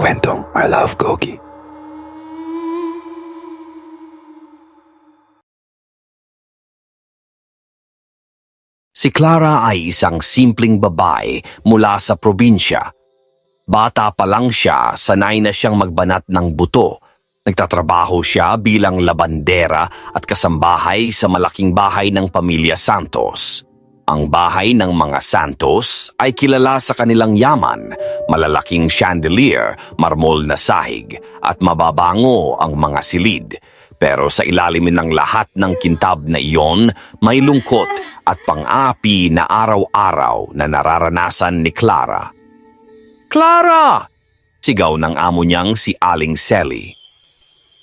kwentong I Love Gogi. Si Clara ay isang simpleng babae mula sa probinsya. Bata pa lang siya, sanay na siyang magbanat ng buto. Nagtatrabaho siya bilang labandera at kasambahay sa malaking bahay ng pamilya Santos. Ang bahay ng mga Santos ay kilala sa kanilang yaman, malalaking chandelier, marmol na sahig, at mababango ang mga silid. Pero sa ilalim ng lahat ng kintab na iyon, may lungkot at pang-api na araw-araw na nararanasan ni Clara. Clara! Sigaw ng amo niyang si Aling Sally.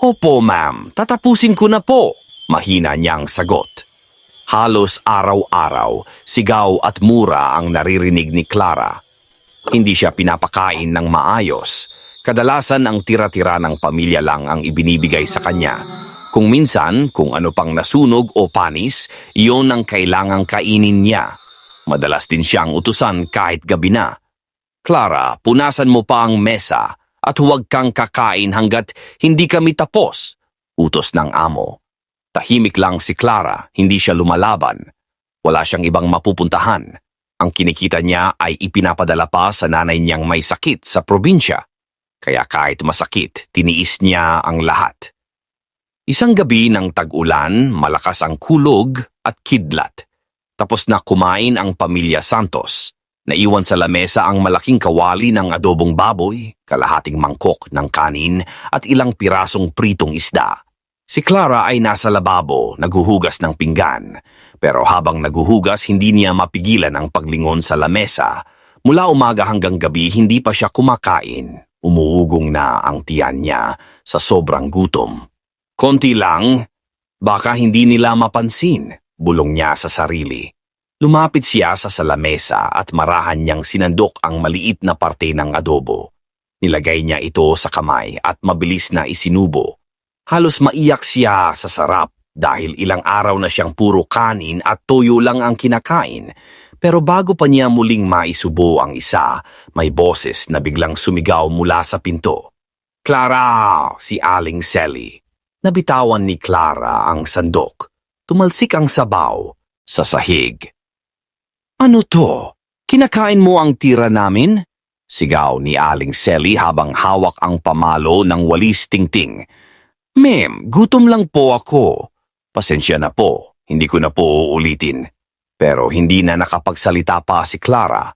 Opo, ma'am. Tatapusin ko na po. Mahina niyang sagot. Halos araw-araw, sigaw at mura ang naririnig ni Clara. Hindi siya pinapakain ng maayos. Kadalasan ang tira-tira ng pamilya lang ang ibinibigay sa kanya. Kung minsan, kung ano pang nasunog o panis, iyon ang kailangang kainin niya. Madalas din siyang utusan kahit gabi na. Clara, punasan mo pa ang mesa at huwag kang kakain hanggat hindi kami tapos. Utos ng amo. Tahimik lang si Clara, hindi siya lumalaban. Wala siyang ibang mapupuntahan. Ang kinikita niya ay ipinapadala pa sa nanay niyang may sakit sa probinsya. Kaya kahit masakit, tiniis niya ang lahat. Isang gabi ng tag-ulan, malakas ang kulog at kidlat. Tapos na kumain ang pamilya Santos. Naiwan sa lamesa ang malaking kawali ng adobong baboy, kalahating mangkok ng kanin at ilang pirasong pritong isda. Si Clara ay nasa lababo, naghuhugas ng pinggan. Pero habang naghuhugas, hindi niya mapigilan ang paglingon sa lamesa. Mula umaga hanggang gabi, hindi pa siya kumakain. Umuugong na ang tiyan niya sa sobrang gutom. Konti lang, baka hindi nila mapansin, bulong niya sa sarili. Lumapit siya sa salamesa at marahan niyang sinandok ang maliit na parte ng adobo. Nilagay niya ito sa kamay at mabilis na isinubo. Halos maiyak siya sa sarap dahil ilang araw na siyang puro kanin at toyo lang ang kinakain. Pero bago pa niya muling maisubo ang isa, may boses na biglang sumigaw mula sa pinto. Clara! Si Aling Sally. Nabitawan ni Clara ang sandok. Tumalsik ang sabaw sa sahig. Ano to? Kinakain mo ang tira namin? Sigaw ni Aling Sally habang hawak ang pamalo ng walis tingting. Ma'am, gutom lang po ako. Pasensya na po, hindi ko na po uulitin. Pero hindi na nakapagsalita pa si Clara.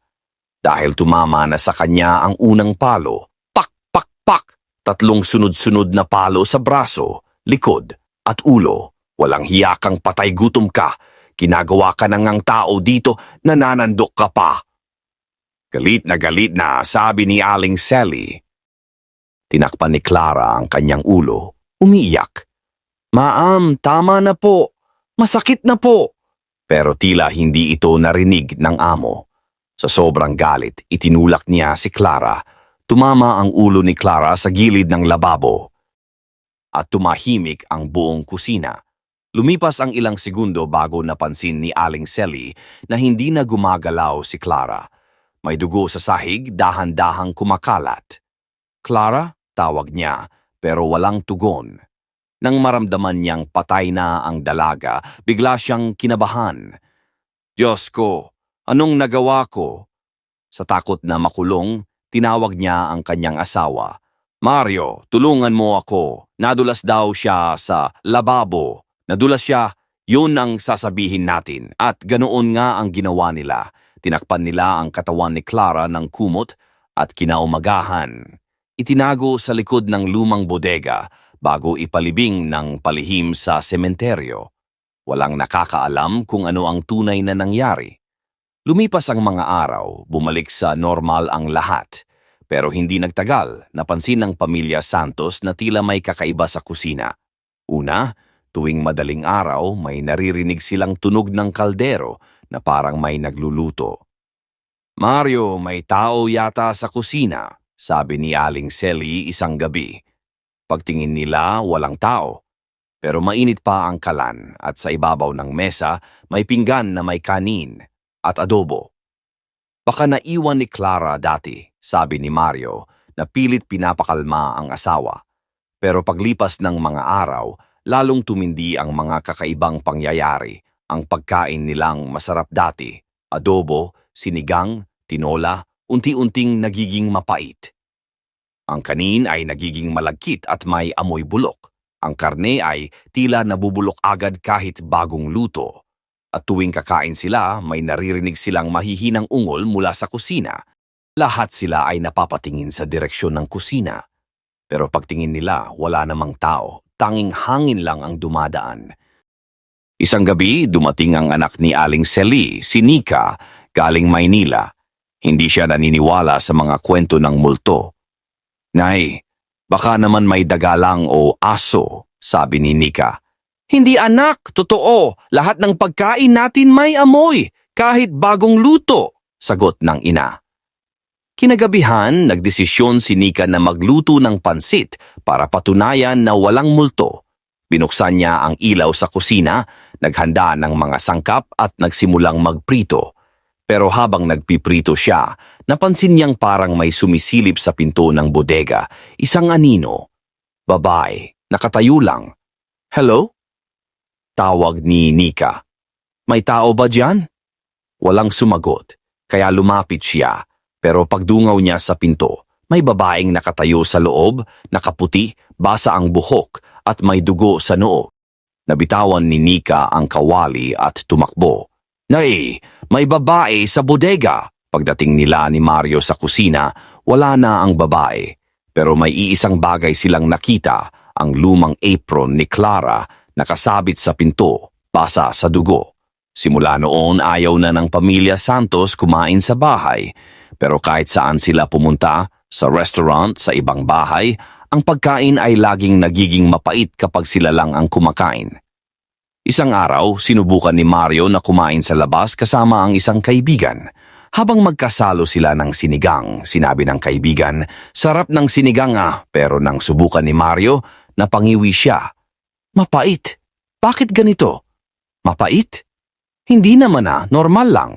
Dahil tumama na sa kanya ang unang palo. Pak, pak, pak! Tatlong sunod-sunod na palo sa braso, likod at ulo. Walang hiyakang patay gutom ka. Ginagawa ka na ngang tao dito, nananandok ka pa. Galit na galit na, sabi ni Aling Sally. Tinakpan ni Clara ang kanyang ulo, umiiyak. Maam, tama na po. Masakit na po. Pero tila hindi ito narinig ng amo. Sa sobrang galit, itinulak niya si Clara. Tumama ang ulo ni Clara sa gilid ng lababo. At tumahimik ang buong kusina. Lumipas ang ilang segundo bago napansin ni Aling Sally na hindi na gumagalaw si Clara. May dugo sa sahig, dahan-dahang kumakalat. Clara, tawag niya, pero walang tugon. Nang maramdaman niyang patay na ang dalaga, bigla siyang kinabahan. Diyos ko, anong nagawa ko? Sa takot na makulong, tinawag niya ang kanyang asawa. Mario, tulungan mo ako. Nadulas daw siya sa lababo. Nadulas siya, yun ang sasabihin natin. At ganoon nga ang ginawa nila. Tinakpan nila ang katawan ni Clara ng kumot at kinaumagahan. Itinago sa likod ng lumang bodega bago ipalibing ng palihim sa sementeryo. Walang nakakaalam kung ano ang tunay na nangyari. Lumipas ang mga araw, bumalik sa normal ang lahat. Pero hindi nagtagal, napansin ng pamilya Santos na tila may kakaiba sa kusina. Una, tuwing madaling araw, may naririnig silang tunog ng kaldero na parang may nagluluto. Mario, may tao yata sa kusina, sabi ni Aling Sally isang gabi. Pagtingin nila, walang tao. Pero mainit pa ang kalan at sa ibabaw ng mesa may pinggan na may kanin at adobo. Baka naiwan ni Clara dati, sabi ni Mario, na pilit pinapakalma ang asawa. Pero paglipas ng mga araw, lalong tumindi ang mga kakaibang pangyayari. Ang pagkain nilang masarap dati, adobo, sinigang, tinola, unti-unting nagiging mapait. Ang kanin ay nagiging malagkit at may amoy bulok. Ang karne ay tila nabubulok agad kahit bagong luto. At tuwing kakain sila, may naririnig silang mahihinang ungol mula sa kusina. Lahat sila ay napapatingin sa direksyon ng kusina. Pero pagtingin nila, wala namang tao. Tanging hangin lang ang dumadaan. Isang gabi, dumating ang anak ni Aling Seli, si Nika, galing Maynila. Hindi siya naniniwala sa mga kwento ng multo. Nay, baka naman may dagalang o aso, sabi ni Nika. Hindi anak, totoo. Lahat ng pagkain natin may amoy, kahit bagong luto, sagot ng ina. Kinagabihan, nagdesisyon si Nika na magluto ng pansit para patunayan na walang multo. Binuksan niya ang ilaw sa kusina, naghanda ng mga sangkap at nagsimulang magprito. Pero habang nagpiprito siya, napansin niyang parang may sumisilip sa pinto ng bodega, isang anino. Babae, nakatayo lang. Hello? Tawag ni Nika. May tao ba dyan? Walang sumagot, kaya lumapit siya. Pero pagdungaw niya sa pinto, may babaeng nakatayo sa loob, nakaputi, basa ang buhok at may dugo sa noo. Nabitawan ni Nika ang kawali at tumakbo. Nay, may babae sa bodega. Pagdating nila ni Mario sa kusina, wala na ang babae. Pero may iisang bagay silang nakita, ang lumang apron ni Clara nakasabit sa pinto, basa sa dugo. Simula noon ayaw na ng pamilya Santos kumain sa bahay. Pero kahit saan sila pumunta, sa restaurant, sa ibang bahay, ang pagkain ay laging nagiging mapait kapag sila lang ang kumakain. Isang araw, sinubukan ni Mario na kumain sa labas kasama ang isang kaibigan. Habang magkasalo sila ng sinigang, sinabi ng kaibigan, sarap ng sinigang ah, pero nang subukan ni Mario, napangiwi siya. Mapait. Bakit ganito? Mapait? Hindi naman ah, normal lang,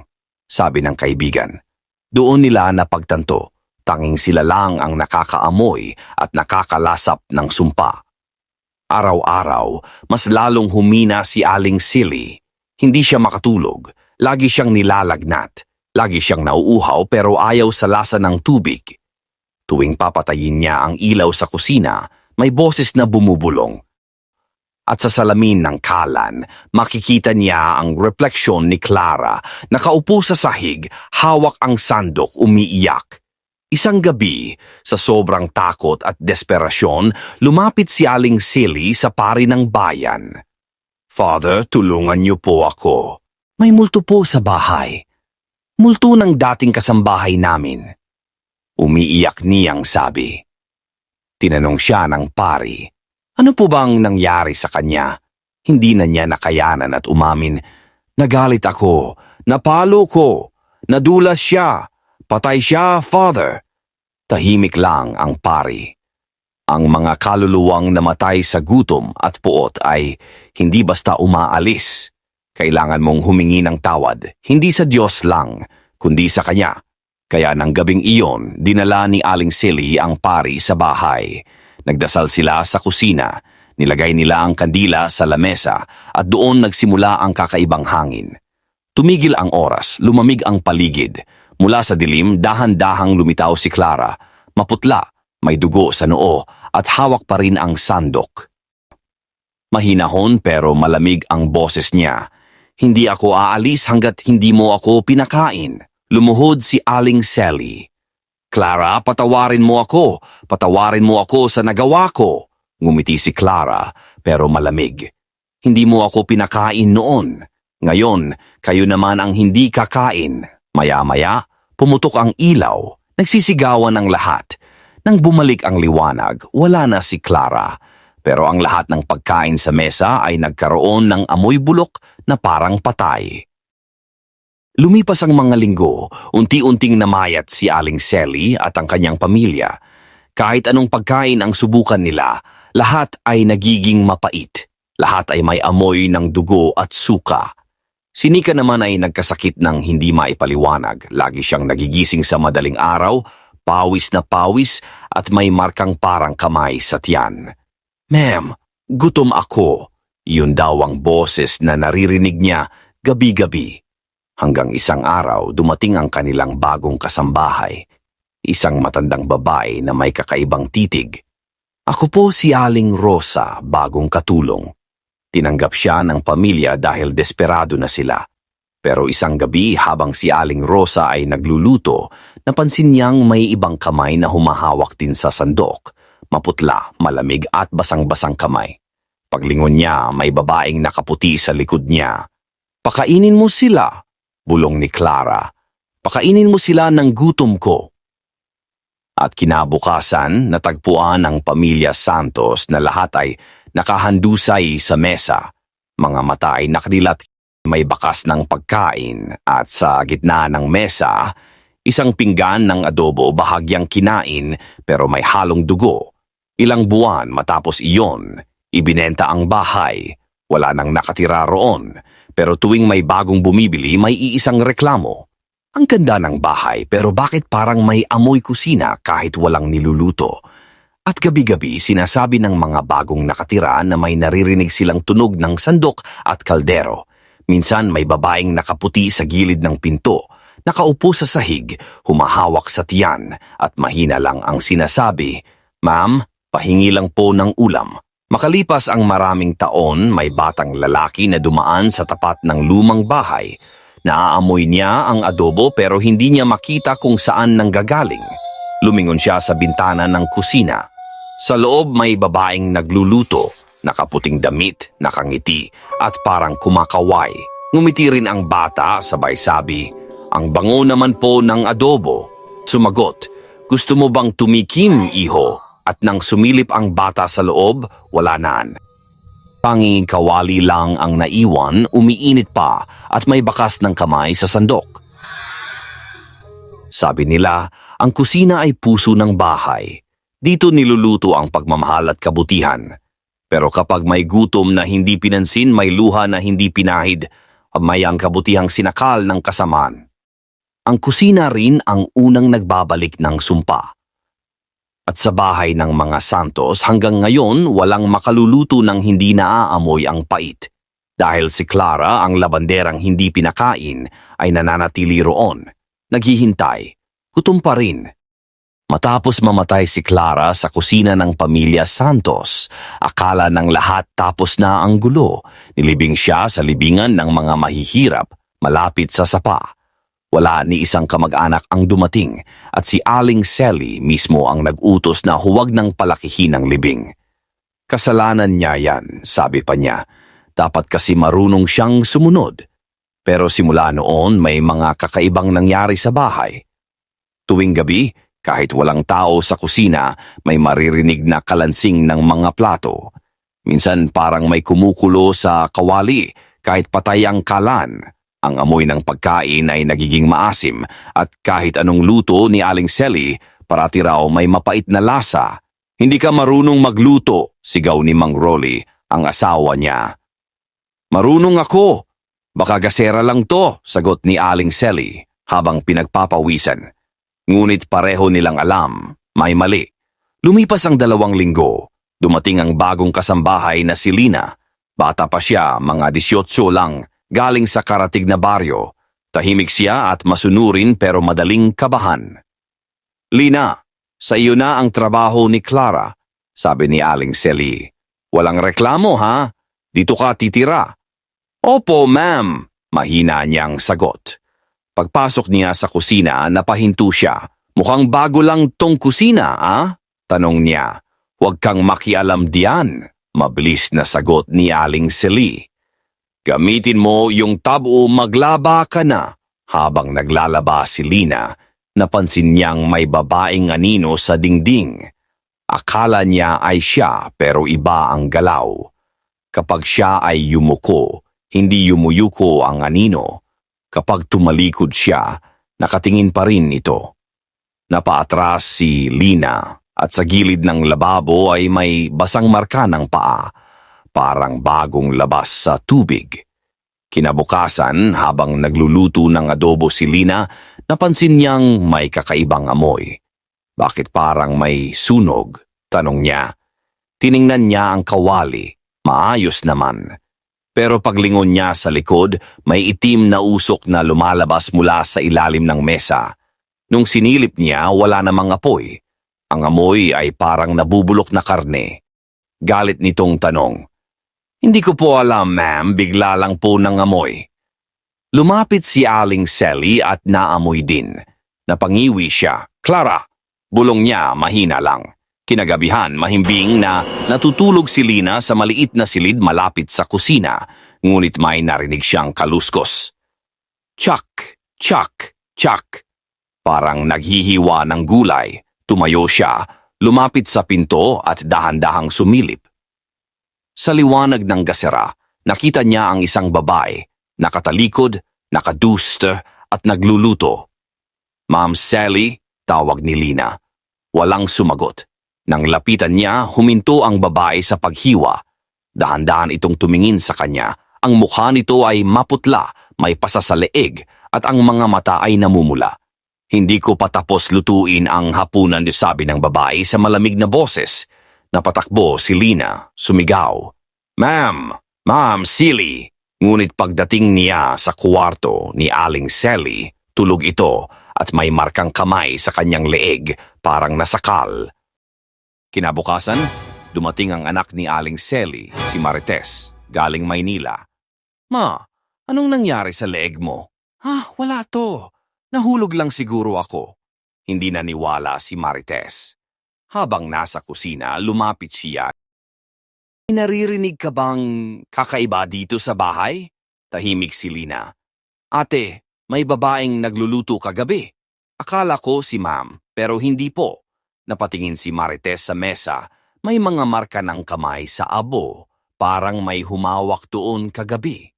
sabi ng kaibigan. Doon nila napagtanto, tanging sila lang ang nakakaamoy at nakakalasap ng sumpa. Araw-araw, mas lalong humina si Aling Silly. Hindi siya makatulog, lagi siyang nilalagnat, lagi siyang nauuhaw pero ayaw sa lasa ng tubig. Tuwing papatayin niya ang ilaw sa kusina, may boses na bumubulong. At sa salamin ng kalan, makikita niya ang refleksyon ni Clara. Nakaupo sa sahig, hawak ang sandok, umiiyak. Isang gabi, sa sobrang takot at desperasyon, lumapit si Aling Silly sa pari ng bayan. Father, tulungan niyo po ako. May multo po sa bahay. Multo ng dating kasambahay namin. Umiiyak niyang sabi. Tinanong siya ng pari. Ano po bang nangyari sa kanya? Hindi na niya nakayanan at umamin. Nagalit ako, napalo ko, nadulas siya, patay siya, father. Tahimik lang ang pari. Ang mga kaluluwang namatay sa gutom at puot ay hindi basta umaalis. Kailangan mong humingi ng tawad, hindi sa Diyos lang, kundi sa Kanya. Kaya ng gabing iyon, dinala ni Aling Silly ang pari sa bahay. Nagdasal sila sa kusina, nilagay nila ang kandila sa lamesa at doon nagsimula ang kakaibang hangin. Tumigil ang oras, lumamig ang paligid. Mula sa dilim, dahan-dahang lumitaw si Clara. Maputla, may dugo sa noo at hawak pa rin ang sandok. Mahinahon pero malamig ang boses niya. Hindi ako aalis hanggat hindi mo ako pinakain. Lumuhod si Aling Sally. Clara, patawarin mo ako. Patawarin mo ako sa nagawa ko. Ngumiti si Clara, pero malamig. Hindi mo ako pinakain noon. Ngayon, kayo naman ang hindi kakain. Maya-maya, pumutok ang ilaw. Nagsisigawan ang lahat. Nang bumalik ang liwanag, wala na si Clara. Pero ang lahat ng pagkain sa mesa ay nagkaroon ng amoy bulok na parang patay. Lumipas ang mga linggo, unti-unting namayat si Aling Sally at ang kanyang pamilya. Kahit anong pagkain ang subukan nila, lahat ay nagiging mapait. Lahat ay may amoy ng dugo at suka. Si Nika naman ay nagkasakit ng hindi maipaliwanag. Lagi siyang nagigising sa madaling araw, pawis na pawis at may markang parang kamay sa tiyan. Ma'am, gutom ako. Yun daw ang boses na naririnig niya gabi-gabi. Hanggang isang araw dumating ang kanilang bagong kasambahay. Isang matandang babae na may kakaibang titig. Ako po si Aling Rosa, bagong katulong. Tinanggap siya ng pamilya dahil desperado na sila. Pero isang gabi habang si Aling Rosa ay nagluluto, napansin niyang may ibang kamay na humahawak din sa sandok. Maputla, malamig at basang-basang kamay. Paglingon niya, may babaeng nakaputi sa likod niya. Pakainin mo sila, bulong ni Clara. Pakainin mo sila ng gutom ko. At kinabukasan, natagpuan ng pamilya Santos na lahat ay nakahandusay sa mesa. Mga mata ay nakadilat may bakas ng pagkain at sa gitna ng mesa, isang pinggan ng adobo bahagyang kinain pero may halong dugo. Ilang buwan matapos iyon, ibinenta ang bahay. Wala nang nakatira roon, pero tuwing may bagong bumibili may iisang reklamo. Ang ganda ng bahay pero bakit parang may amoy kusina kahit walang niluluto? At gabi-gabi sinasabi ng mga bagong nakatira na may naririnig silang tunog ng sandok at kaldero. Minsan may babaeng nakaputi sa gilid ng pinto, nakaupo sa sahig, humahawak sa tiyan at mahina lang ang sinasabi, Ma'am, pahingi lang po ng ulam. Makalipas ang maraming taon, may batang lalaki na dumaan sa tapat ng lumang bahay. Naaamoy niya ang adobo pero hindi niya makita kung saan nanggagaling. Lumingon siya sa bintana ng kusina. Sa loob may babaeng nagluluto, nakaputing damit, nakangiti, at parang kumakaway. Ngumiti rin ang bata sabay sabi, Ang bango naman po ng adobo. Sumagot, Gusto mo bang tumikim, iho? At nang sumilip ang bata sa loob, wala naan. Panging kawali lang ang naiwan, umiinit pa at may bakas ng kamay sa sandok. Sabi nila, ang kusina ay puso ng bahay. Dito niluluto ang pagmamahal at kabutihan. Pero kapag may gutom na hindi pinansin, may luha na hindi pinahid, may ang kabutihang sinakal ng kasamaan. Ang kusina rin ang unang nagbabalik ng sumpa. At sa bahay ng mga santos hanggang ngayon walang makaluluto ng hindi naaamoy ang pait. Dahil si Clara ang labanderang hindi pinakain ay nananatili roon. Naghihintay. Gutom pa rin. Matapos mamatay si Clara sa kusina ng pamilya Santos, akala ng lahat tapos na ang gulo. Nilibing siya sa libingan ng mga mahihirap malapit sa sapa. Wala ni isang kamag-anak ang dumating at si Aling Sally mismo ang nag-utos na huwag nang palakihin ang libing. Kasalanan niya yan, sabi pa niya. Dapat kasi marunong siyang sumunod. Pero simula noon may mga kakaibang nangyari sa bahay. Tuwing gabi, kahit walang tao sa kusina, may maririnig na kalansing ng mga plato. Minsan parang may kumukulo sa kawali kahit patay ang kalan. Ang amoy ng pagkain ay nagiging maasim at kahit anong luto ni Aling Selly, parati raw may mapait na lasa. Hindi ka marunong magluto, sigaw ni Mang Rolly, ang asawa niya. Marunong ako. Baka gasera lang to, sagot ni Aling Selly habang pinagpapawisan. Ngunit pareho nilang alam, may mali. Lumipas ang dalawang linggo. Dumating ang bagong kasambahay na si Lina. Bata pa siya, mga 18 lang, galing sa karatig na baryo. Tahimik siya at masunurin pero madaling kabahan. Lina, sa iyo na ang trabaho ni Clara, sabi ni Aling Selly. Walang reklamo ha? Dito ka titira. Opo, ma'am, mahina niyang sagot. Pagpasok niya sa kusina, napahinto siya. Mukhang bago lang tong kusina, ah? Tanong niya. Huwag kang makialam diyan. Mabilis na sagot ni Aling Seli. Gamitin mo yung tab o maglaba ka na. Habang naglalaba si Lina, napansin niyang may babaeng anino sa dingding. Akala niya ay siya pero iba ang galaw. Kapag siya ay yumuko, hindi yumuyuko ang anino. Kapag tumalikod siya, nakatingin pa rin ito. Napaatras si Lina at sa gilid ng lababo ay may basang marka ng paa, parang bagong labas sa tubig. Kinabukasan, habang nagluluto ng adobo si Lina, napansin niyang may kakaibang amoy. Bakit parang may sunog? Tanong niya. Tiningnan niya ang kawali. Maayos naman. Pero paglingon niya sa likod, may itim na usok na lumalabas mula sa ilalim ng mesa. Nung sinilip niya, wala namang apoy. Ang amoy ay parang nabubulok na karne. Galit nitong tanong. Hindi ko po alam, ma'am. Bigla lang po ng amoy. Lumapit si Aling Sally at naamoy din. Napangiwi siya. Clara! Bulong niya mahina lang. Kinagabihan, mahimbing na natutulog si Lina sa maliit na silid malapit sa kusina, ngunit may narinig siyang kaluskos. Chak! Chak! Chak! Parang naghihiwa ng gulay. Tumayo siya, lumapit sa pinto at dahan-dahang sumilip. Sa liwanag ng gasera, nakita niya ang isang babae, nakatalikod, nakaduster at nagluluto. Ma'am Sally, tawag ni Lina. Walang sumagot. Nang lapitan niya, huminto ang babae sa paghiwa. Dahan-dahan itong tumingin sa kanya. Ang mukha nito ay maputla, may pasa at ang mga mata ay namumula. Hindi ko pa tapos lutuin ang hapunan sabi ng babae sa malamig na boses. Napatakbo si Lina, sumigaw. Ma'am, ma'am, silly. Ngunit pagdating niya sa kwarto ni Aling Sally, tulog ito at may markang kamay sa kanyang leeg, parang nasakal. Kinabukasan, dumating ang anak ni Aling Sally, si Marites, galing Maynila. Ma, anong nangyari sa leeg mo? Ah, wala to. Nahulog lang siguro ako. Hindi naniwala si Marites. Habang nasa kusina, lumapit siya. Naririnig ka bang kakaiba dito sa bahay? Tahimik si Lina. Ate, may babaeng nagluluto kagabi. Akala ko si ma'am, pero hindi po. Napatingin si Marites sa mesa. May mga marka ng kamay sa abo. Parang may humawak doon kagabi.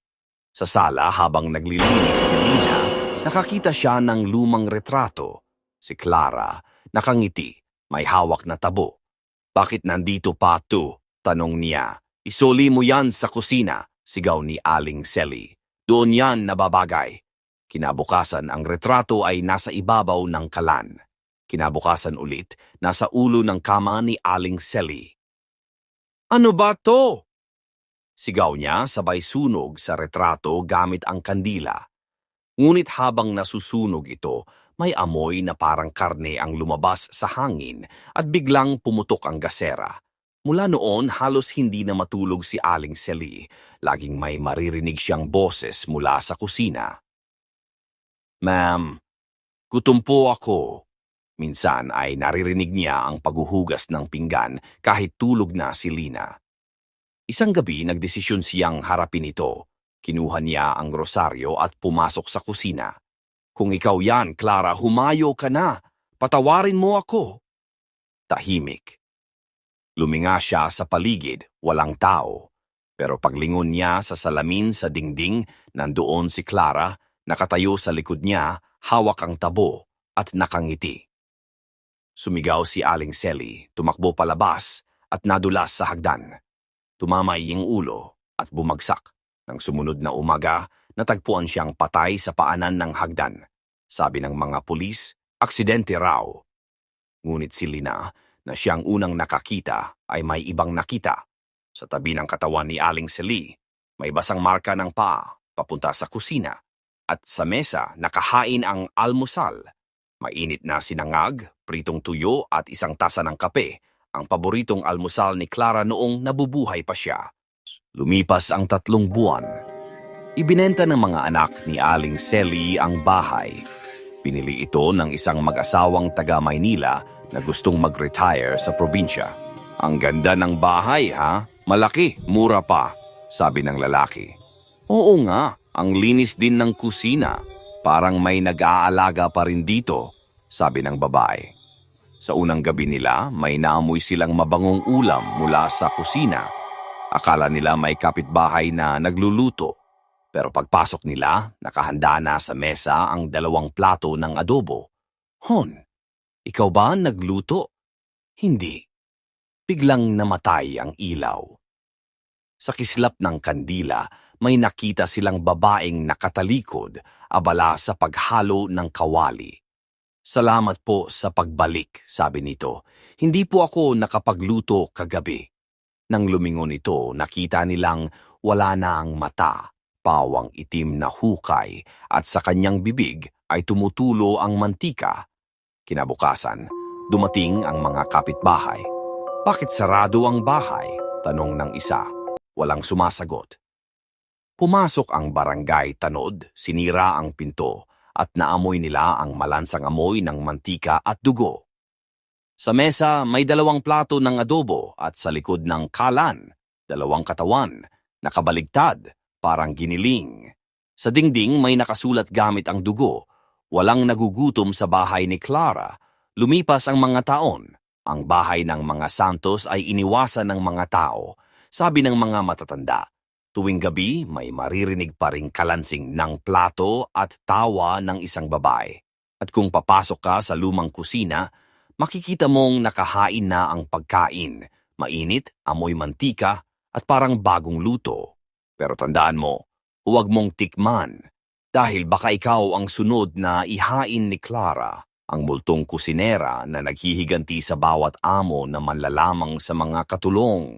Sa sala habang naglilinis si Lina, nakakita siya ng lumang retrato. Si Clara, nakangiti, may hawak na tabo. Bakit nandito pa to? Tanong niya. Isoli mo yan sa kusina, sigaw ni Aling Sally. Doon yan nababagay. Kinabukasan ang retrato ay nasa ibabaw ng kalan. Kinabukasan ulit, nasa ulo ng kama ni Aling Sally. Ano ba to? Sigaw niya sabay sunog sa retrato gamit ang kandila. Ngunit habang nasusunog ito, may amoy na parang karne ang lumabas sa hangin at biglang pumutok ang gasera. Mula noon, halos hindi na matulog si Aling Sally. Laging may maririnig siyang boses mula sa kusina. Ma'am, gutom po ako. Minsan ay naririnig niya ang paghuhugas ng pinggan kahit tulog na si Lina. Isang gabi, nagdesisyon siyang harapin ito. Kinuha niya ang rosaryo at pumasok sa kusina. Kung ikaw yan, Clara, humayo ka na. Patawarin mo ako. Tahimik. Luminga siya sa paligid, walang tao. Pero paglingon niya sa salamin sa dingding, nandoon si Clara, nakatayo sa likod niya, hawak ang tabo at nakangiti. Sumigaw si Aling Sally, tumakbo palabas at nadulas sa hagdan. Tumamay ang ulo at bumagsak. Nang sumunod na umaga, natagpuan siyang patay sa paanan ng hagdan. Sabi ng mga pulis, aksidente raw. Ngunit si Lina, na siyang unang nakakita, ay may ibang nakita. Sa tabi ng katawan ni Aling Seli, may basang marka ng paa papunta sa kusina. At sa mesa, nakahain ang almusal. Mainit na sinangag, pritong tuyo at isang tasa ng kape, ang paboritong almusal ni Clara noong nabubuhay pa siya. Lumipas ang tatlong buwan. Ibinenta ng mga anak ni Aling Sally ang bahay. Pinili ito ng isang mag-asawang taga Maynila na gustong mag-retire sa probinsya. Ang ganda ng bahay ha? Malaki, mura pa, sabi ng lalaki. Oo nga, ang linis din ng kusina. Parang may nag-aalaga pa rin dito, sabi ng babae. Sa unang gabi nila, may naamoy silang mabangong ulam mula sa kusina. Akala nila may kapitbahay na nagluluto. Pero pagpasok nila, nakahanda na sa mesa ang dalawang plato ng adobo. Hon, ikaw ba nagluto? Hindi. Biglang namatay ang ilaw. Sa kislap ng kandila, may nakita silang babaeng nakatalikod, abala sa paghalo ng kawali. Salamat po sa pagbalik, sabi nito. Hindi po ako nakapagluto kagabi. Nang lumingon ito, nakita nilang wala na ang mata, pawang itim na hukay at sa kanyang bibig ay tumutulo ang mantika. Kinabukasan, dumating ang mga kapitbahay. Bakit sarado ang bahay? Tanong ng isa. Walang sumasagot. Pumasok ang barangay tanod, sinira ang pinto at naamoy nila ang malansang amoy ng mantika at dugo. Sa mesa may dalawang plato ng adobo at sa likod ng kalan, dalawang katawan, nakabaligtad, parang giniling. Sa dingding may nakasulat gamit ang dugo. Walang nagugutom sa bahay ni Clara. Lumipas ang mga taon. Ang bahay ng mga Santos ay iniwasan ng mga tao, sabi ng mga matatanda. Tuwing gabi, may maririnig pa ring kalansing ng plato at tawa ng isang babae. At kung papasok ka sa lumang kusina, makikita mong nakahain na ang pagkain, mainit, amoy mantika, at parang bagong luto. Pero tandaan mo, huwag mong tikman, dahil baka ikaw ang sunod na ihain ni Clara, ang multong kusinera na naghihiganti sa bawat amo na manlalamang sa mga katulong.